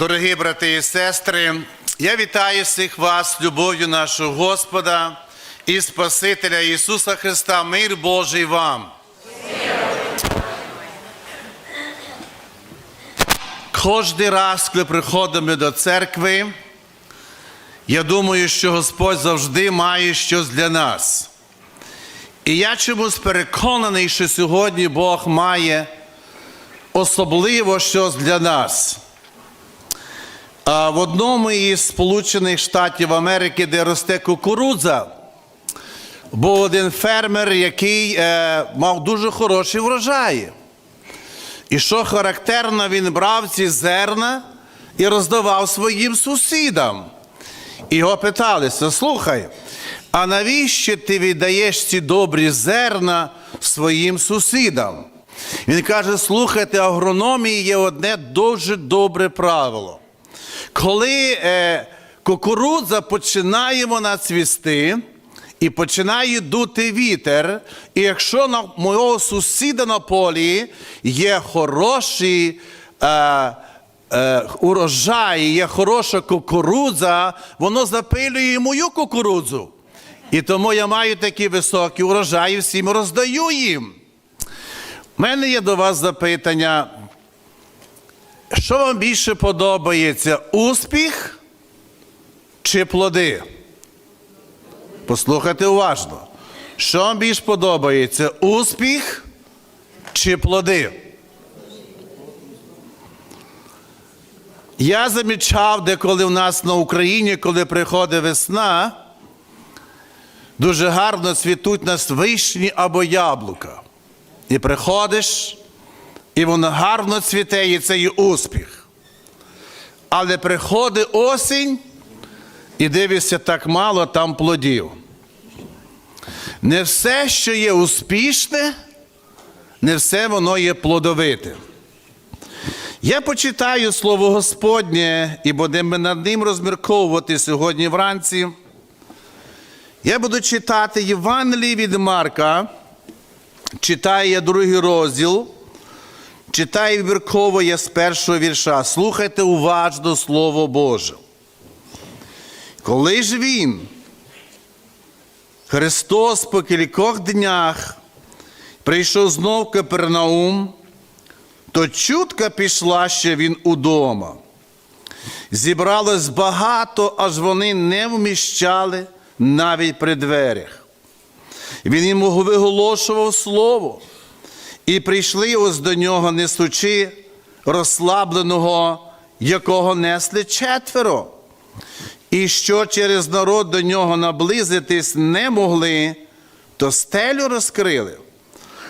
Дорогі брати і сестри, я вітаю всіх вас любов'ю нашого Господа і Спасителя Ісуса Христа, мир Божий вам. Кожний раз, коли приходимо до церкви, я думаю, що Господь завжди має щось для нас. І я чомусь переконаний, що сьогодні Бог має особливо щось для нас. В одному із Сполучених Штатів Америки, де росте кукурудза, був один фермер, який е, мав дуже хороші врожаї. І що характерно, він брав ці зерна і роздавав своїм сусідам. І його питалися: слухай, а навіщо ти віддаєш ці добрі зерна своїм сусідам? Він каже: слухайте, агрономії є одне дуже добре правило. Коли е, кукурудза починає вона цвісти і починає дути вітер, і якщо на мого сусіда на полі є хороші е, е, є хороша кукурудза, воно запилює мою кукурудзу. І тому я маю такі високі урожаї, всім роздаю їм. У мене є до вас запитання. Що вам більше подобається? Успіх чи плоди? Послухайте уважно. Що вам більше подобається? Успіх чи плоди? Я замічав, де коли в нас на Україні, коли приходить весна, дуже гарно цвітуть нас вишні або яблука. І приходиш, і воно гарно цвіте, і це є успіх. Але приходить осінь, і дивишся так мало там плодів. Не все, що є успішне, не все воно є плодовите. Я почитаю Слово Господнє і будемо над ним розмірковувати сьогодні вранці. Я буду читати Євангелії від Марка, читає другий розділ. Читаю вірково з першого вірша. Слухайте уважно Слово Боже. Коли ж він, Христос по кількох днях прийшов знов Капернаум, то чутка пішла, що він удома. Зібралось багато, аж вони не вміщали навіть при дверях. Він йому виголошував слово. І прийшли ось до нього, несучи розслабленого, якого несли четверо. І що через народ до нього наблизитись не могли, то стелю розкрили,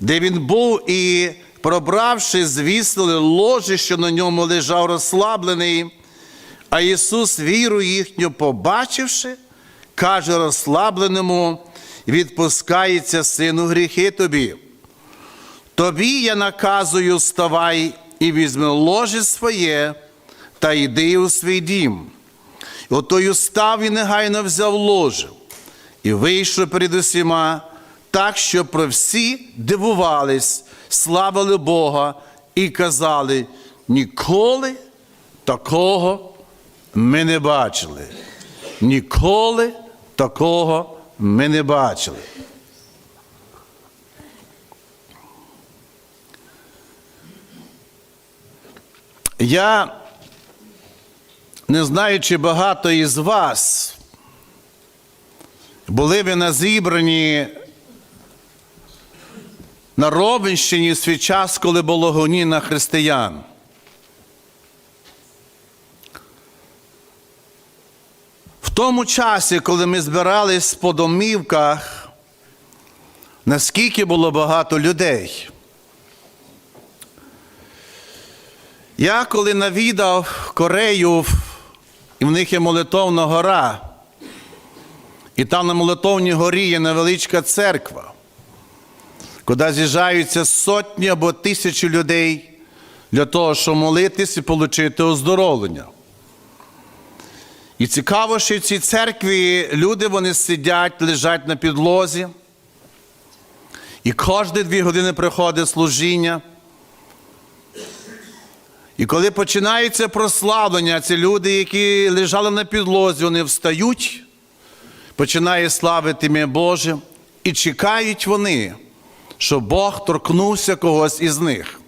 де він був, і, пробравши, звісили ложе, що на ньому лежав розслаблений. А Ісус, віру їхню, побачивши, каже розслабленому, відпускається сину гріхи тобі. Тобі я наказую, вставай і візьми ложе своє та йди у свій дім. І отою став і негайно взяв ложе, і вийшов перед усіма, так, що про всі дивувались, славили Бога і казали: ніколи такого ми не бачили. Ніколи такого ми не бачили. Я не знаю, чи багато із вас були ви на зібранні на Робинщині в свій час, коли було гоні на християн. В тому часі, коли ми збирались по домівках, наскільки було багато людей. Я коли навідав Корею, і в них є молитовна гора, і там на молитовній горі є невеличка церква, куди з'їжджаються сотні або тисячі людей для того, щоб молитись і отримати оздоровлення. І цікаво, що в цій церкві люди вони сидять, лежать на підлозі. І кожні дві години приходить служіння. І коли починається прославлення, ці люди, які лежали на підлозі, вони встають, починає славити ім'я Боже, і чекають вони, що Бог торкнувся когось із них.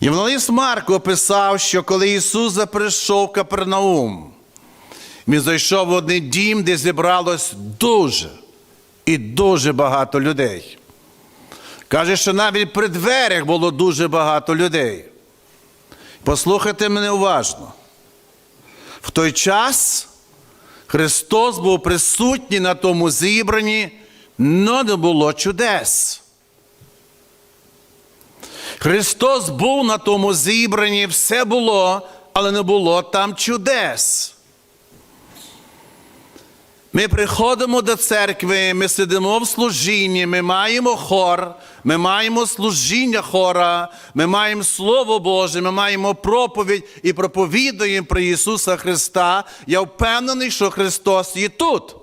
Євангеліст Марк описав, що коли Ісус прийшов в Капернаум, він зайшов в один дім, де зібралось дуже і дуже багато людей. Каже, що навіть при дверях було дуже багато людей. Послухайте мене уважно. В той час Христос був присутній на тому зібранні, але не було чудес. Христос був на тому зібранні, все було, але не було там чудес. Ми приходимо до церкви, ми сидимо в служінні, ми маємо хор, ми маємо служіння хора, ми маємо Слово Боже, ми маємо проповідь і проповідуємо про Ісуса Христа. Я впевнений, що Христос є тут.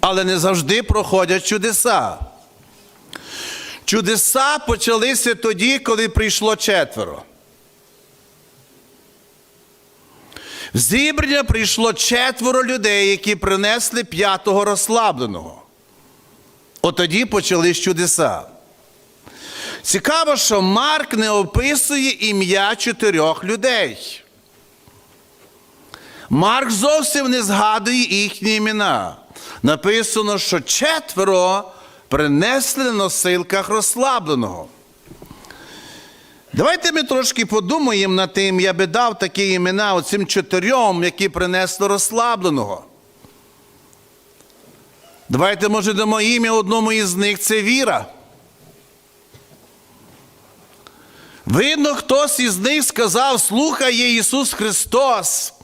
Але не завжди проходять чудеса. Чудеса почалися тоді, коли прийшло четверо. В зібрання прийшло четверо людей, які принесли п'ятого розслабленого. От тоді почались чудеса. Цікаво, що Марк не описує ім'я чотирьох людей. Марк зовсім не згадує їхні імена. Написано, що четверо принесли на носилках розслабленого. Давайте ми трошки подумаємо над тим, я би дав такі імена оцим чотирьом, які принесли розслабленого. Давайте, може, дамо ім'я одному із них це віра. Видно, хтось із них сказав, слухає Ісус Христос,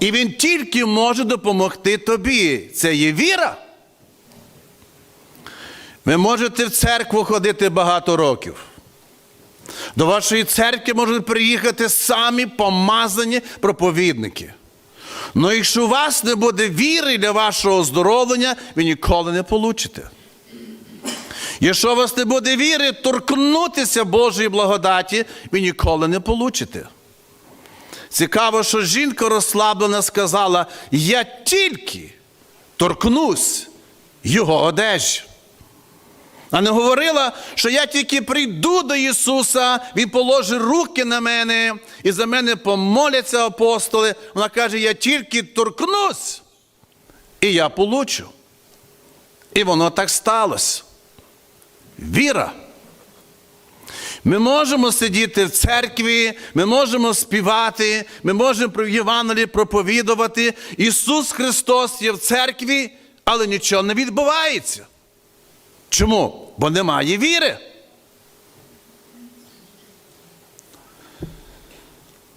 і Він тільки може допомогти тобі. Це є віра. Ви можете в церкву ходити багато років. До вашої церкви можуть приїхати самі помазані проповідники. Але якщо у вас не буде віри для вашого оздоровлення, ви ніколи не получите. Якщо у вас не буде віри, торкнутися Божої благодаті, ви ніколи не получите. Цікаво, що жінка розслаблена сказала: я тільки торкнусь його одежі. А не говорила, що я тільки прийду до Ісуса, Він положить руки на мене і за мене помоляться апостоли. Вона каже, я тільки торкнусь, і я получу. І воно так сталося. Віра. Ми можемо сидіти в церкві, ми можемо співати, ми можемо про Євангелії проповідувати. Ісус Христос є в церкві, але нічого не відбувається. Чому? Бо немає віри.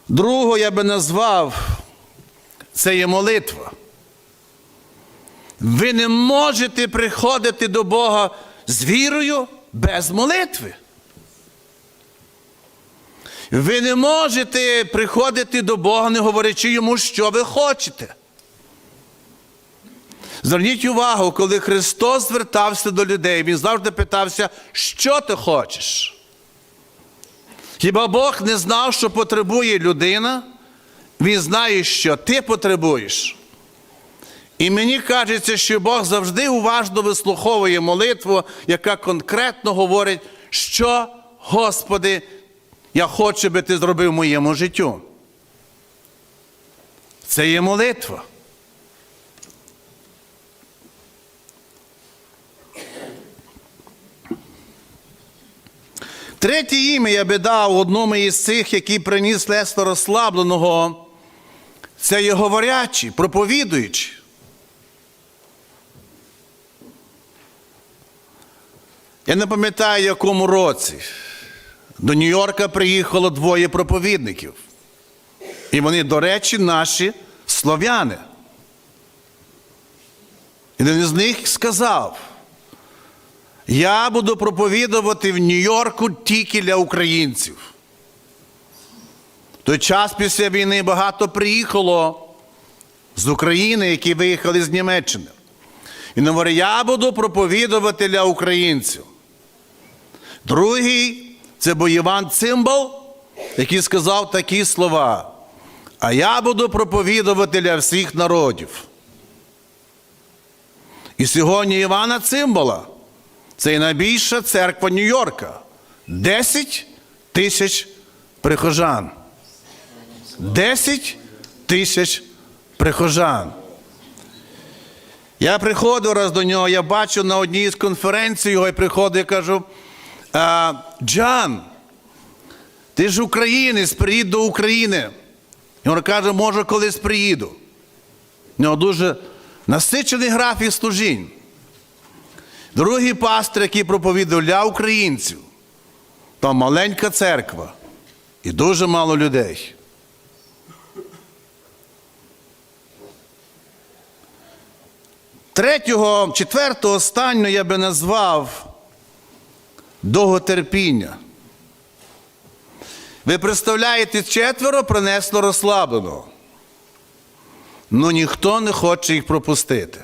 Другого я би назвав це є молитва. Ви не можете приходити до Бога з вірою без молитви. Ви не можете приходити до Бога, не говорячи йому, що ви хочете. Зверніть увагу, коли Христос звертався до людей, Він завжди питався, що ти хочеш. Хіба Бог не знав, що потребує людина? Він знає, що ти потребуєш. І мені кажеться, що Бог завжди уважно вислуховує молитву, яка конкретно говорить, що, Господи, я хочу, би ти зробив моєму життю. Це є молитва. Третє ім'я я би дав одному із цих, який приніс лесто розслабленого, це є говорячі, проповідуючі. Я не пам'ятаю, в якому році до Нью-Йорка приїхало двоє проповідників. І вони, до речі, наші слов'яни. І один з них сказав, Я буду проповідувати в Нью-Йорку тільки для українців. Той час після війни багато приїхало з України, які виїхали з Німеччини. Він говорить, я буду проповідувати для українців. Другий це був Іван Цимбал, який сказав такі слова. А я буду проповідувати для всіх народів. І сьогодні Івана Цимбала це найбільша церква Нью-Йорка. 10 тисяч прихожан. 10 тисяч прихожан. Я приходив раз до нього, я бачу на одній з конференцій його і приходив і кажу: Джан, ти ж українець, приїдь до України. І він каже, може, колись приїду. У нього дуже насичений графік служінь. Другий пастир, який проповідав для українців, там маленька церква і дуже мало людей. Третього, четвертого, останнього я би назвав довготерпіння. Ви представляєте, четверо принесло розслабленого. Ну ніхто не хоче їх пропустити.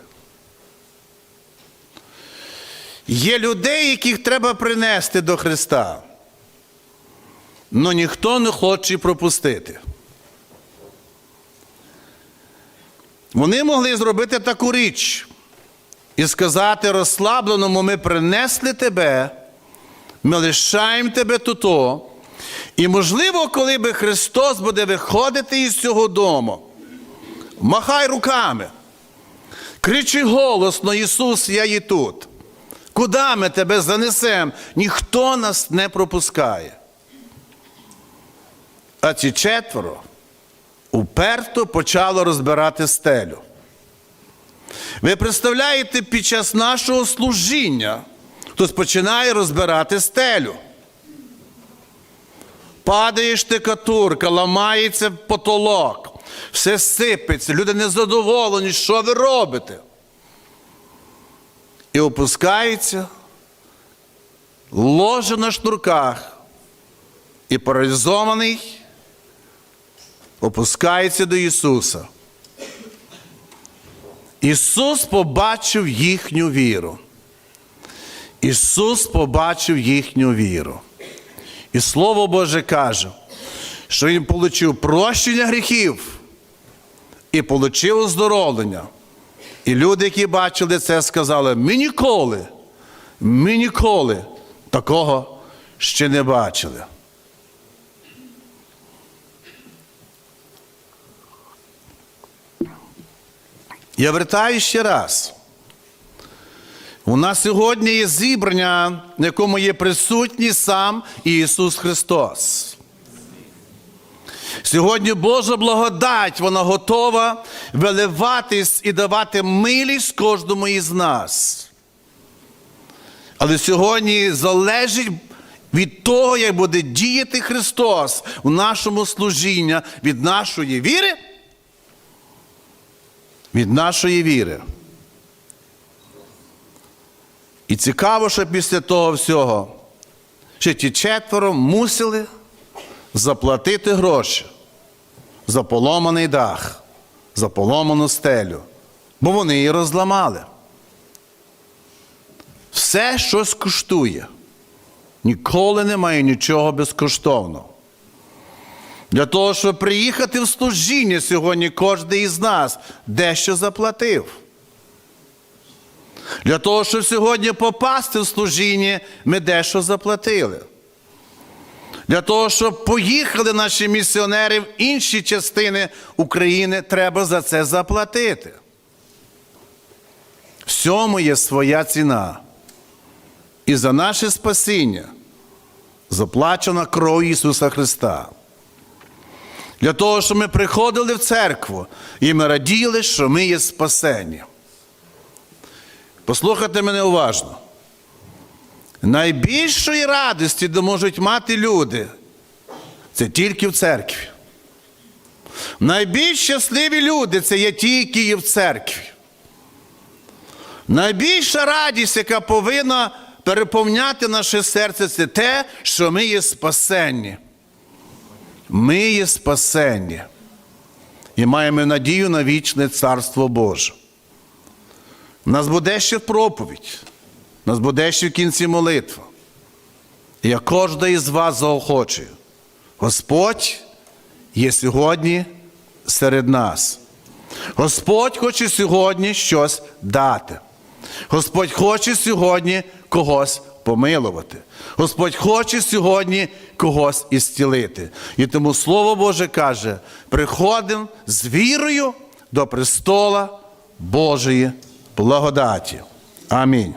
Є людей, яких треба принести до Христа. Ну ніхто не хоче пропустити. Вони могли зробити таку річ і сказати розслабленому, ми принесли тебе, ми лишаємо тебе тут. І, можливо, коли би Христос буде виходити із цього дому, махай руками, кричи голосно, Ісус, я є тут. Куди ми тебе занесемо? Ніхто нас не пропускає. А ці четверо уперто почало розбирати стелю. Ви представляєте, під час нашого служіння хтось починає розбирати стелю. Падає штикатурка, ламається потолок, все сипеться, люди незадоволені, що ви робите? І опускається, ложе на шнурках, і паралізований опускається до Ісуса. Ісус побачив їхню віру. Ісус побачив їхню віру. І Слово Боже каже, що Він отримав прощення гріхів і отримав оздоровлення. І люди, які бачили це, сказали: ми ніколи, ми ніколи такого ще не бачили. Я вертаю ще раз. У нас сьогодні є зібрання, на якому є присутній сам Ісус Христос. Сьогодні Божа благодать, вона готова виливатись і давати милість кожному із нас. Але сьогодні залежить від того, як буде діяти Христос у нашому служінні від нашої віри. Від нашої віри. І цікаво, що після того всього, що ті четверо мусили заплатити гроші за поломаний дах, за поломану стелю, бо вони її розламали. Все щось коштує. Ніколи немає нічого безкоштовного. Для того, щоб приїхати в служіння сьогодні, кожен із нас дещо заплатив. Для того, щоб сьогодні попасти в служіння, ми дещо заплатили. Для того, щоб поїхали наші місіонери в інші частини України, треба за це заплатити. Всьому є своя ціна. І за наше спасіння заплачена кров Ісуса Христа. Для того, щоб ми приходили в церкву і ми раділи, що ми є спасені. Послухайте мене уважно. Найбільшої радості, можуть мати люди, це тільки в церкві. Найбільш щасливі люди це є ті, які є в церкві. Найбільша радість, яка повинна переповняти наше серце це те, що ми є спасенні. Ми є спасенні. І маємо надію на вічне Царство Боже. У нас буде ще проповідь, нас буде ще в кінці молитва. Я кожна із вас заохочую. Господь є сьогодні серед нас. Господь хоче сьогодні щось дати. Господь хоче сьогодні когось помилувати. Господь хоче сьогодні когось ісцілити. І тому Слово Боже каже: приходимо з вірою до престола Божої благодаті. Амінь.